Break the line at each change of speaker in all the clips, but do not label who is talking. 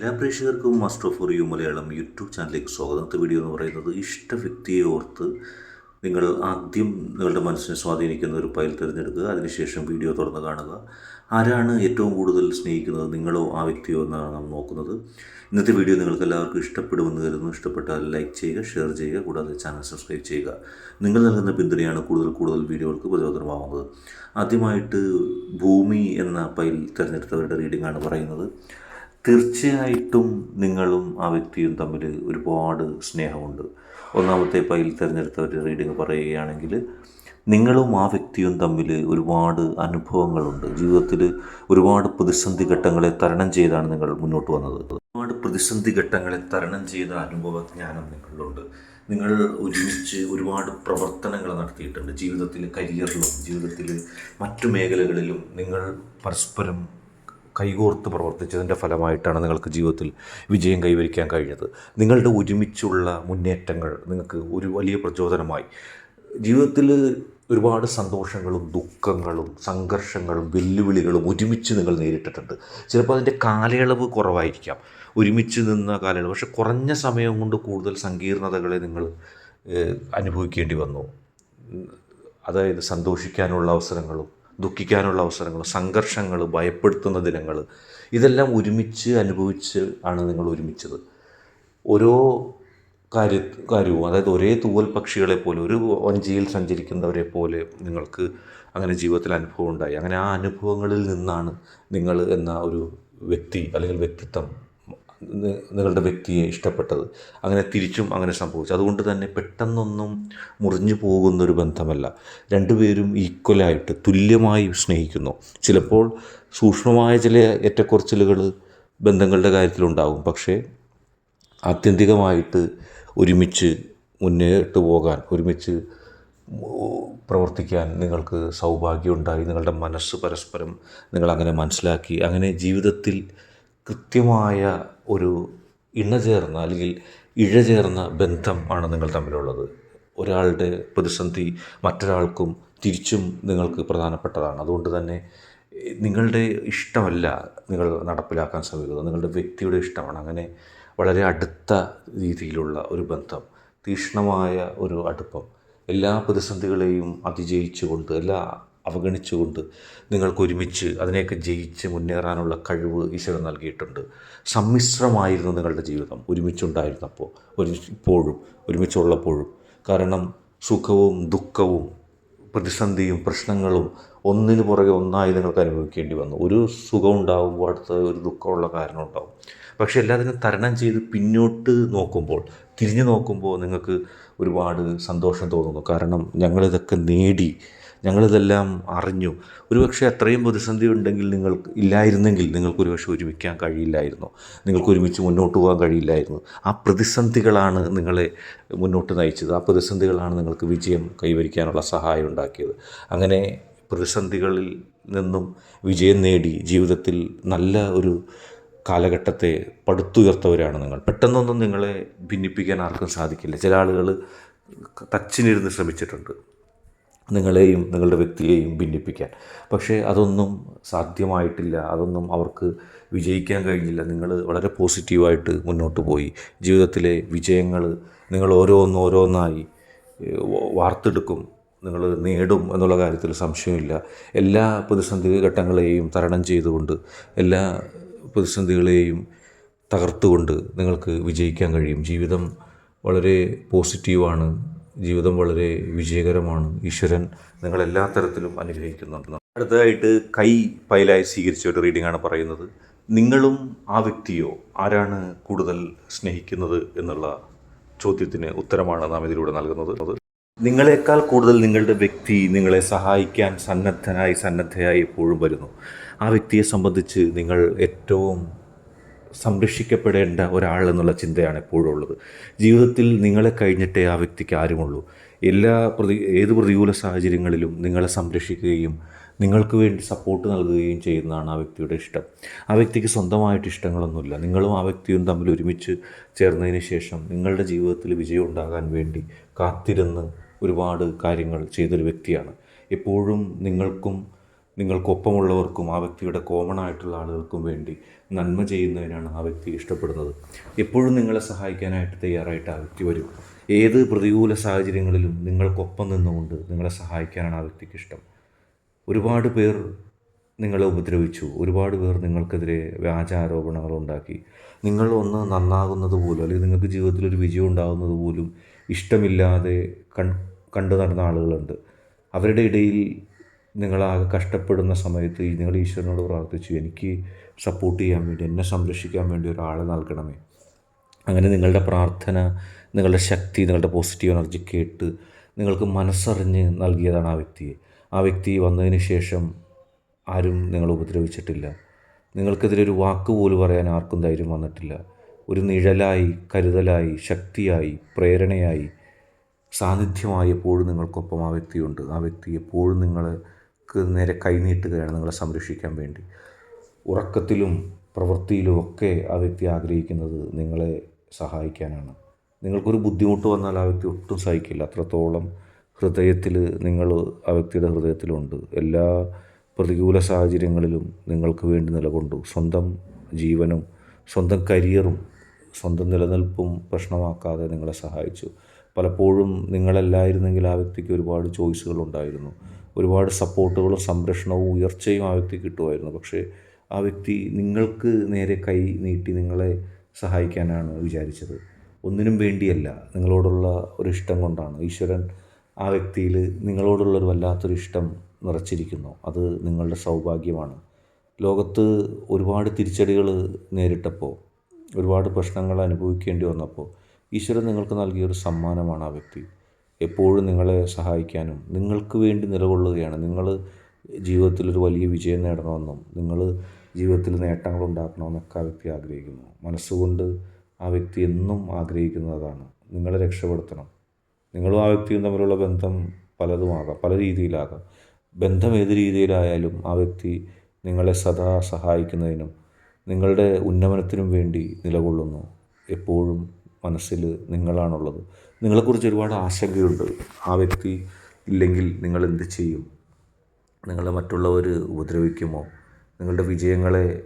എല്ലാ പ്രേക്ഷകർക്കും master four you Malayalam YouTube ചാനലിലേക്ക് സ്വാഗതം. വീഡിയോ എന്ന് പറയുന്നത് ഇഷ്ട വ്യക്തിയെ ഓർത്ത് നിങ്ങൾ ആദ്യം നിങ്ങളുടെ മനസ്സിനെ സ്വാധീനിക്കുന്ന ഒരു ഫയൽ തിരഞ്ഞെടുക്കുക അതിനുശേഷം വീഡിയോ തുറന്ന് കാണുക. ആരാണ് ഏറ്റവും കൂടുതൽ സ്നേഹിക്കുന്നത് നിങ്ങളോ ആ വ്യക്തിയോ എന്നാണ് നാം നോക്കുന്നത്. ഇന്നത്തെ വീഡിയോ നിങ്ങൾക്ക് എല്ലാവർക്കും ഇഷ്ടപ്പെടുമെന്ന് കരുതുന്നു. ഇഷ്ടപ്പെട്ടാൽ ലൈക്ക് ചെയ്യുക ഷെയർ ചെയ്യുക കൂടാതെ ചാനൽ സബ്സ്ക്രൈബ് ചെയ്യുക. നിങ്ങൾ നൽകുന്ന പിന്തുണയാണ് കൂടുതൽ കൂടുതൽ വീഡിയോകൾക്ക് പ്രചോദനമാവുന്നത്. ആദ്യമായിട്ട് ഭൂമി എന്ന ഫയൽ തിരഞ്ഞെടുത്തവരുടെ ആണ് പറയുന്നത്. തീർച്ചയായിട്ടും നിങ്ങളും ആ വ്യക്തിയും തമ്മിൽ ഒരുപാട് സ്നേഹമുണ്ട്. ഒന്നാമത്തെ പൈൽ തിരഞ്ഞെടുത്തവരുടെ റീഡിങ് പറയുകയാണെങ്കിൽ നിങ്ങളും ആ വ്യക്തിയും തമ്മിൽ ഒരുപാട് അനുഭവങ്ങളുണ്ട്. ജീവിതത്തിൽ ഒരുപാട് പ്രതിസന്ധി ഘട്ടങ്ങളെ തരണം ചെയ്താണ് നിങ്ങൾ മുന്നോട്ട് വന്നത്. ഒരുപാട് പ്രതിസന്ധി ഘട്ടങ്ങളെ തരണം ചെയ്ത അനുഭവജ്ഞാനം നിങ്ങളിലുണ്ട്. നിങ്ങൾ ഒരുമിച്ച് ഒരുപാട് പ്രവർത്തനങ്ങൾ നടത്തിയിട്ടുണ്ട്. ജീവിതത്തിൽ കരിയറിലും ജീവിതത്തിൽ മറ്റു മേഖലകളിലും നിങ്ങൾ പരസ്പരം കൈകോർത്ത് പ്രവർത്തിച്ചതിന്റെ ഫലമായിട്ടാണ് നിങ്ങൾക്ക് ജീവിതത്തിൽ വിജയം കൈവരിക്കാൻ കഴിഞ്ഞത്. നിങ്ങളുടെ ഒരുമിച്ചുള്ള മുന്നേറ്റങ്ങൾ നിങ്ങൾക്ക് ഒരു വലിയ പ്രചോദനമായി. ജീവിതത്തിൽ ഒരുപാട് സന്തോഷങ്ങളും ദുഃഖങ്ങളും സംഘർഷങ്ങളും വെല്ലുവിളികളും ഒരുമിച്ച് നിങ്ങൾ നേരിട്ടിട്ടുണ്ട്. ചിലപ്പോൾ അതിന്റെ കാലയളവ് കുറവായിരിക്കാം. ഒരുമിച്ച് നിന്ന കാലയളവ്. പക്ഷെ കുറഞ്ഞ സമയം കൊണ്ട് കൂടുതൽ സങ്കീർണതകളെ നിങ്ങൾ അനുഭവിക്കേണ്ടി വന്നു. അതായത് സന്തോഷിക്കാനുള്ള അവസരങ്ങളും ദുഃഖിക്കാനുള്ള അവസരങ്ങൾ സംഘർഷങ്ങൾ ഭയപ്പെടുത്തുന്ന ദിനങ്ങൾ ഇതെല്ലാം ഒരുമിച്ച് അനുഭവിച്ച് ആണ് നിങ്ങൾ ഒരുമിച്ചത്. ഓരോ കാര്യ കാര്യവും അതായത് ഒരേ തൂവൽ പക്ഷികളെ പോലെ ഒരു വഞ്ചിയിൽ സഞ്ചരിക്കുന്നവരെ പോലെ നിങ്ങൾക്ക് അങ്ങനെ ജീവിതത്തിൽ അനുഭവം ഉണ്ടായി. അങ്ങനെ ആ അനുഭവങ്ങളിൽ നിന്നാണ് നിങ്ങൾ എന്ന ഒരു വ്യക്തി അല്ലെങ്കിൽ വ്യക്തിത്വം നിങ്ങളുടെ വ്യക്തിയെ ഇഷ്ടപ്പെട്ടത്. അങ്ങനെ തിരിച്ചും അങ്ങനെ സംഭവിച്ചു. അതുകൊണ്ട് തന്നെ പെട്ടെന്നൊന്നും മുറിഞ്ഞു പോകുന്നൊരു ബന്ധമല്ല. രണ്ടുപേരും ഈക്വലായിട്ട് തുല്യമായി സ്നേഹിക്കുന്നു. ചിലപ്പോൾ സൂക്ഷ്മമായ ചില ഏറ്റക്കുറച്ചിലുകൾ ബന്ധങ്ങളുടെ കാര്യത്തിലുണ്ടാകും. പക്ഷേ ആത്യന്തികമായിട്ട് ഒരുമിച്ച് മുന്നേട്ട് പോകാൻ ഒരുമിച്ച് പ്രവർത്തിക്കാൻ നിങ്ങൾക്ക് സൗഭാഗ്യമുണ്ടായി. നിങ്ങളുടെ മനസ്സ് പരസ്പരം നിങ്ങളങ്ങനെ മനസ്സിലാക്കി. അങ്ങനെ ജീവിതത്തിൽ കൃത്യമായ ഒരു ഇണചേർന്ന അല്ലെങ്കിൽ ഇഴചേർന്ന ബന്ധം ആണ് നിങ്ങൾ തമ്മിലുള്ളത്. ഒരാളുടെ പ്രതിസന്ധി മറ്റൊരാൾക്കും തിരിച്ചും നിങ്ങൾക്ക് പ്രധാനപ്പെട്ടതാണ്. അതുകൊണ്ട് തന്നെ നിങ്ങളുടെ ഇഷ്ടമല്ല നിങ്ങൾ നടപ്പിലാക്കാൻ ശ്രമിക്കുന്നത്. നിങ്ങളുടെ വ്യക്തിയുടെ ഇഷ്ടമാണ്. അങ്ങനെ വളരെ അടുത്ത രീതിയിലുള്ള ഒരു ബന്ധം തീക്ഷ്ണമായ ഒരു അടുപ്പം എല്ലാ പ്രതിസന്ധികളെയും അതിജയിച്ചുകൊണ്ട് എല്ലാ അവഗണിച്ചുകൊണ്ട് നിങ്ങൾക്ക് ഒരുമിച്ച് അതിനെയൊക്കെ ജയിച്ച് മുന്നേറാനുള്ള കഴിവ് ഈശ്വരൻ നൽകിയിട്ടുണ്ട്. സമ്മിശ്രമായിരുന്നു നിങ്ങളുടെ ജീവിതം. ഒരുമിച്ചുണ്ടായിരുന്നപ്പോൾ ഒരു ഇപ്പോഴും ഒരുമിച്ചുള്ളപ്പോഴും. കാരണം സുഖവും ദുഃഖവും പ്രതിസന്ധിയും പ്രശ്നങ്ങളും ഒന്നിനു പുറകെ ഒന്നായി നിങ്ങൾക്ക് അനുഭവിക്കേണ്ടി വന്നു. ഒരു സുഖം ഉണ്ടാകുമ്പോൾ അടുത്ത ഒരു ദുഃഖമുള്ള കാരണം ഉണ്ടാവും. പക്ഷേ എല്ലാത്തിനും തരണം ചെയ്ത് പിന്നോട്ട് നോക്കുമ്പോൾ തിരിഞ്ഞു നോക്കുമ്പോൾ നിങ്ങൾക്ക് ഒരുപാട് സന്തോഷം തോന്നുന്നു. കാരണം ഞങ്ങളിതൊക്കെ നേടി ഞങ്ങളിതെല്ലാം അറിഞ്ഞു. ഒരുപക്ഷെ അത്രയും പ്രതിസന്ധി ഉണ്ടെങ്കിൽ നിങ്ങൾക്ക് ഇല്ലായിരുന്നെങ്കിൽ നിങ്ങൾക്ക് ഒരുപക്ഷെ ഒരുമിക്കാൻ കഴിയില്ലായിരുന്നു. നിങ്ങൾക്ക് ഒരുമിച്ച് മുന്നോട്ട് പോകാൻ കഴിയില്ലായിരുന്നു. ആ പ്രതിസന്ധികളാണ് നിങ്ങളെ മുന്നോട്ട് നയിച്ചത്. ആ പ്രതിസന്ധികളാണ് നിങ്ങൾക്ക് വിജയം കൈവരിക്കാനുള്ള സഹായം ഉണ്ടാക്കിയത്. അങ്ങനെ പ്രതിസന്ധികളിൽ നിന്നും വിജയം നേടി ജീവിതത്തിൽ നല്ല ഒരു കാലഘട്ടത്തെ പടുത്തുയർത്തവരാണ് നിങ്ങൾ. പെട്ടെന്നൊന്നും നിങ്ങളെ ഭിന്നിപ്പിക്കാൻ ആർക്കും സാധിക്കില്ല. ചില ആളുകൾ തച്ചിനിരുന്ന് ശ്രമിച്ചിട്ടുണ്ട്. നിങ്ങളെയും നിങ്ങളുടെ വ്യക്തിയെയും ഭിന്നിപ്പിക്കാൻ. പക്ഷേ അതൊന്നും സാധ്യമായിട്ടില്ല. അതൊന്നും അവർക്ക് വിജയിക്കാൻ കഴിഞ്ഞില്ല. നിങ്ങൾ വളരെ പോസിറ്റീവായിട്ട് മുന്നോട്ട് പോയി. ജീവിതത്തിലെ വിജയങ്ങൾ നിങ്ങൾ ഓരോന്ന് ഓരോന്നായി വാർത്തെടുക്കും. നിങ്ങൾ നേടും എന്നുള്ള കാര്യത്തിൽ സംശയമില്ല. എല്ലാ പ്രതിസന്ധി ഘട്ടങ്ങളെയും തരണം ചെയ്തുകൊണ്ട് എല്ലാ പ്രതിസന്ധികളെയും തകർത്തുകൊണ്ട് നിങ്ങൾക്ക് വിജയിക്കാൻ കഴിയും. ജീവിതം വളരെ പോസിറ്റീവാണ്. ജീവിതം വളരെ വിജയകരമാണ്. ഈശ്വരൻ നിങ്ങളെല്ലാ തരത്തിലും അനുഗ്രഹിക്കുന്നുണ്ട്. അടുത്തതായിട്ട് കൈ പൈലായി സ്വീകരിച്ച ഒരു റീഡിംഗ് ആണ് പറയുന്നത്. നിങ്ങളും ആ വ്യക്തിയോ ആരാണ് കൂടുതൽ സ്നേഹിക്കുന്നത് എന്നുള്ള ചോദ്യത്തിന് ഉത്തരമാണ് നാം ഇതിലൂടെ നൽകുന്നത്. നിങ്ങളെക്കാൾ കൂടുതൽ നിങ്ങളുടെ വ്യക്തി നിങ്ങളെ സഹായിക്കാൻ സന്നദ്ധനായി സന്നദ്ധയായി എപ്പോഴും വരുന്നു. ആ വ്യക്തിയെ സംബന്ധിച്ച് നിങ്ങൾ ഏറ്റവും സംരക്ഷിക്കപ്പെടേണ്ട ഒരാൾ എന്നുള്ള ചിന്തയാണ് എപ്പോഴും ഉള്ളത്. ജീവിതത്തിൽ നിങ്ങളെ കഴിഞ്ഞിട്ടേ ആ വ്യക്തിക്ക് ആരുമുള്ളൂ. എല്ലാ പ്രതി ഏത് പ്രതികൂല സാഹചര്യങ്ങളിലും നിങ്ങളെ സംരക്ഷിക്കുകയും നിങ്ങൾക്ക് വേണ്ടി സപ്പോർട്ട് നൽകുകയും ചെയ്യുന്നതാണ് ആ വ്യക്തിയുടെ ഇഷ്ടം. ആ വ്യക്തിക്ക് സ്വന്തമായിട്ട് ഇഷ്ടങ്ങളൊന്നുമില്ല. നിങ്ങളും ആ വ്യക്തിയും തമ്മിൽ ഒരുമിച്ച് ചേർന്നതിന് ശേഷം നിങ്ങളുടെ ജീവിതത്തിൽ വിജയം ഉണ്ടാകാൻ വേണ്ടി കാത്തിരുന്ന് ഒരുപാട് കാര്യങ്ങൾ ചെയ്തൊരു വ്യക്തിയാണ്. എപ്പോഴും നിങ്ങൾക്കും നിങ്ങൾക്കൊപ്പമുള്ളവർക്കും ആ വ്യക്തിയുടെ കോമൺ ആയിട്ടുള്ള ആളുകൾക്കും വേണ്ടി നന്മ ചെയ്യുന്നതിനാണ് ആ വ്യക്തി ഇഷ്ടപ്പെടുന്നത്. എപ്പോഴും നിങ്ങളെ സഹായിക്കാനായിട്ട് തയ്യാറായിട്ട് ആ വ്യക്തി വരും. ഏത് പ്രതികൂല സാഹചര്യങ്ങളിലും നിങ്ങൾക്കൊപ്പം നിന്നുകൊണ്ട് നിങ്ങളെ സഹായിക്കാനാണ് ആ വ്യക്തിക്ക് ഇഷ്ടം. ഒരുപാട് പേർ നിങ്ങളെ ഉപദ്രവിച്ചു. ഒരുപാട് പേർ നിങ്ങൾക്കെതിരെ വ്യാജ ആരോപണങ്ങൾ ഉണ്ടാക്കി. നിങ്ങൾ ഒന്ന് നന്നാകുന്നത് പോലും അല്ലെങ്കിൽ നിങ്ങൾക്ക് ജീവിതത്തിൽ ഒരു വിജയം ഉണ്ടാകുന്നത് പോലും ഇഷ്ടമില്ലാതെ കണ്ടു നടന്ന ആളുകളുണ്ട്. അവരുടെ ഇടയിൽ നിങ്ങളാകെ കഷ്ടപ്പെടുന്ന സമയത്ത് നിങ്ങൾ ഈശ്വരനോട് പ്രാർത്ഥിച്ചു എനിക്ക് സപ്പോർട്ട് ചെയ്യാൻ വേണ്ടി എന്നെ സംരക്ഷിക്കാൻ വേണ്ടി ഒരാളെ നൽകണമേ. അങ്ങനെ നിങ്ങളുടെ പ്രാർത്ഥന നിങ്ങളുടെ ശക്തി നിങ്ങളുടെ പോസിറ്റീവ് എനർജി കേട്ട് നിങ്ങൾക്ക് മനസ്സറിഞ്ഞ് നൽകിയതാണ് ആ വ്യക്തിയെ. ആ വ്യക്തി വന്നതിന് ശേഷം ആരും നിങ്ങളെ ഉപദ്രവിച്ചിട്ടില്ല. നിങ്ങൾക്കെതിരെ ഒരു വാക്ക് പോലും പറയാൻ ആർക്കും ധൈര്യം വന്നിട്ടില്ല. ഒരു നിഴലായി കരുതലായി ശക്തിയായി പ്രേരണയായി സാന്നിധ്യമായി എപ്പോഴും നിങ്ങൾക്കൊപ്പം ആ വ്യക്തിയുണ്ട്. ആ വ്യക്തി എപ്പോഴും നിങ്ങൾക്ക് നേരെ കൈനീട്ടുകയാണ് നിങ്ങളെ സംരക്ഷിക്കാൻ വേണ്ടി. ഉറക്കത്തിലും പ്രവൃത്തിയിലും ഒക്കെ ആ വ്യക്തി ആഗ്രഹിക്കുന്നത് നിങ്ങളെ സഹായിക്കാനാണ്. നിങ്ങൾക്കൊരു ബുദ്ധിമുട്ട് വന്നാൽ ആ വ്യക്തി ഒട്ടും സഹിക്കില്ല. അത്രത്തോളം ഹൃദയത്തിൽ നിങ്ങൾ ആ വ്യക്തിയുടെ ഹൃദയത്തിലുണ്ട്. എല്ലാ പ്രതികൂല സാഹചര്യങ്ങളിലും നിങ്ങൾക്ക് വേണ്ടി നിലകൊണ്ടു. സ്വന്തം ജീവനും സ്വന്തം കരിയറും സ്വന്തം നിലനിൽപ്പും പ്രശ്നമാക്കാതെ നിങ്ങളെ സഹായിച്ചു. പലപ്പോഴും നിങ്ങളല്ലായിരുന്നെങ്കിൽ ആ വ്യക്തിക്ക് ഒരുപാട് ചോയ്സുകൾ ഉണ്ടായിരുന്നു. ഒരുപാട് സപ്പോർട്ടുകളും സംരക്ഷണവും ഉയർച്ചയും ആ വ്യക്തി കിട്ടുമായിരുന്നു. പക്ഷേ ആ വ്യക്തി നിങ്ങൾക്ക് നേരെ കൈ നീട്ടി നിങ്ങളെ സഹായിക്കാനാണ് വിചാരിച്ചത്. ഒന്നിനും വേണ്ടിയല്ല നിങ്ങളോടുള്ള ഒരു ഇഷ്ടം കൊണ്ടാണ്. ഈശ്വരൻ ആ വ്യക്തിയിൽ നിങ്ങളോടുള്ളൊരു വല്ലാത്തൊരു ഇഷ്ടം നിറച്ചിരിക്കുന്നു. അത് നിങ്ങളുടെ സൗഭാഗ്യമാണ്. ലോകത്ത് ഒരുപാട് തിരിച്ചടികൾ നേരിട്ടപ്പോൾ ഒരുപാട് പ്രശ്നങ്ങൾ അനുഭവിക്കേണ്ടി വന്നപ്പോൾ ഈശ്വരൻ നിങ്ങൾക്ക് നൽകിയൊരു സമ്മാനമാണ് ആ വ്യക്തി. എപ്പോഴും നിങ്ങളെ സഹായിക്കാനും നിങ്ങൾക്ക് വേണ്ടി നിലകൊള്ളുകയാണ്. നിങ്ങൾ ജീവിതത്തിൽ ഒരു വലിയ വിജയം നേടണമെന്നും നിങ്ങൾ ജീവിതത്തിൽ നേട്ടങ്ങൾ ഉണ്ടാക്കണമെന്നൊക്കെ ആ വ്യക്തി ആഗ്രഹിക്കുന്നു. മനസ്സുകൊണ്ട് ആ വ്യക്തി എന്നും ആഗ്രഹിക്കുന്നതാണ്. നിങ്ങളെ രക്ഷപ്പെടുത്തണം. നിങ്ങളും ആ വ്യക്തിയും തമ്മിലുള്ള ബന്ധം പലതുമാകാം പല രീതിയിലാകാം. ബന്ധം ഏത് രീതിയിലായാലും ആ വ്യക്തി നിങ്ങളെ സദാ സഹായിക്കുന്നതിനും നിങ്ങളുടെ ഉന്നമനത്തിനും വേണ്ടി നിലകൊള്ളുന്നു. എപ്പോഴും മനസ്സിൽ നിങ്ങളാണുള്ളത്. നിങ്ങളെക്കുറിച്ച് ഒരുപാട് ആശങ്കയുണ്ട്. ആ വ്യക്തി ഇല്ലെങ്കിൽ നിങ്ങൾ എന്ത് ചെയ്യും? നിങ്ങളെ മറ്റുള്ളവർ ഉപദ്രവിക്കുമോ? നിങ്ങളുടെ വിജയങ്ങളെ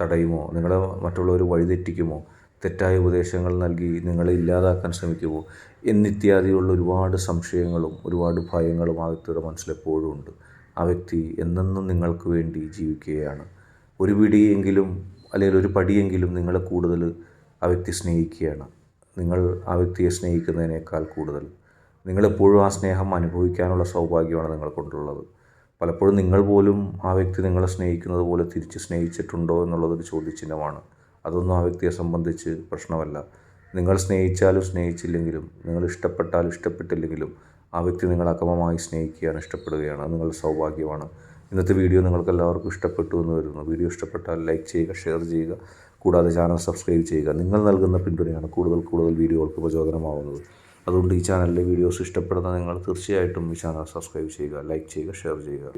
തടയുമോ? നിങ്ങളെ മറ്റുള്ളവർ വഴിതെറ്റിക്കുമോ? തെറ്റായ ഉപദേശങ്ങൾ നൽകി നിങ്ങളെ ഇല്ലാതാക്കാൻ ശ്രമിക്കുമോ? എന്നിത്യാദിയുള്ള ഒരുപാട് സംശയങ്ങളും ഒരുപാട് ഭയങ്ങളും ആ വ്യക്തിയുടെ മനസ്സിലെപ്പോഴും ഉണ്ട്. ആ വ്യക്തി എന്നെന്നും നിങ്ങൾക്ക് വേണ്ടി ജീവിക്കുകയാണ്. ഒരു പിടിയെങ്കിലും അല്ലെങ്കിൽ ഒരു പടിയെങ്കിലും നിങ്ങളെ കൂടുതൽ ആ വ്യക്തി സ്നേഹിക്കുകയാണ്. നിങ്ങൾ ആ വ്യക്തിയെ സ്നേഹിക്കുന്നതിനേക്കാൾ കൂടുതൽ. നിങ്ങളെപ്പോഴും ആ സ്നേഹം അനുഭവിക്കാനുള്ള സൗഭാഗ്യമാണ് നിങ്ങൾക്കുണ്ടുള്ളത് പലപ്പോഴും നിങ്ങൾ പോലും ആ വ്യക്തി നിങ്ങളെ സ്നേഹിക്കുന്നത് പോലെ തിരിച്ച് സ്നേഹിച്ചിട്ടുണ്ടോ എന്നുള്ളതൊരു ചോദ്യചിഹ്നമാണ്. അതൊന്നും ആ വ്യക്തിയെ സംബന്ധിച്ച് പ്രശ്നമല്ല. നിങ്ങൾ സ്നേഹിച്ചാലും സ്നേഹിച്ചില്ലെങ്കിലും നിങ്ങൾ ഇഷ്ടപ്പെട്ടാലും ഇഷ്ടപ്പെട്ടില്ലെങ്കിലും ആ വ്യക്തി നിങ്ങളെ അക്രമമായി സ്നേഹിക്കുകയാണ് ഇഷ്ടപ്പെടുകയാണ്. അത് നിങ്ങളുടെ സൗഭാഗ്യമാണ്. ഇന്നത്തെ വീഡിയോ നിങ്ങൾക്ക് എല്ലാവർക്കും ഇഷ്ടപ്പെട്ടു എന്ന് വരുന്നു. വീഡിയോ ഇഷ്ടപ്പെട്ടാൽ ലൈക്ക് ചെയ്യുക ഷെയർ ചെയ്യുക. കൂടാതെ ചാനൽ സബ്സ്ക്രൈബ് ചെയ്യുക. നിങ്ങൾ നൽകുന്ന പിന്തുണയാണ് കൂടുതൽ കൂടുതൽ വീഡിയോകൾക്ക് പ്രചോദനമാവുന്നത്. അതുകൊണ്ട് ഈ ചാനലിലെ വീഡിയോസ് ഇഷ്ടപ്പെടുന്ന നിങ്ങൾ തീർച്ചയായിട്ടും ഈ ചാനൽ സബ്സ്ക്രൈബ് ചെയ്യുക ലൈക്ക് ചെയ്യുക ഷെയർ ചെയ്യുക.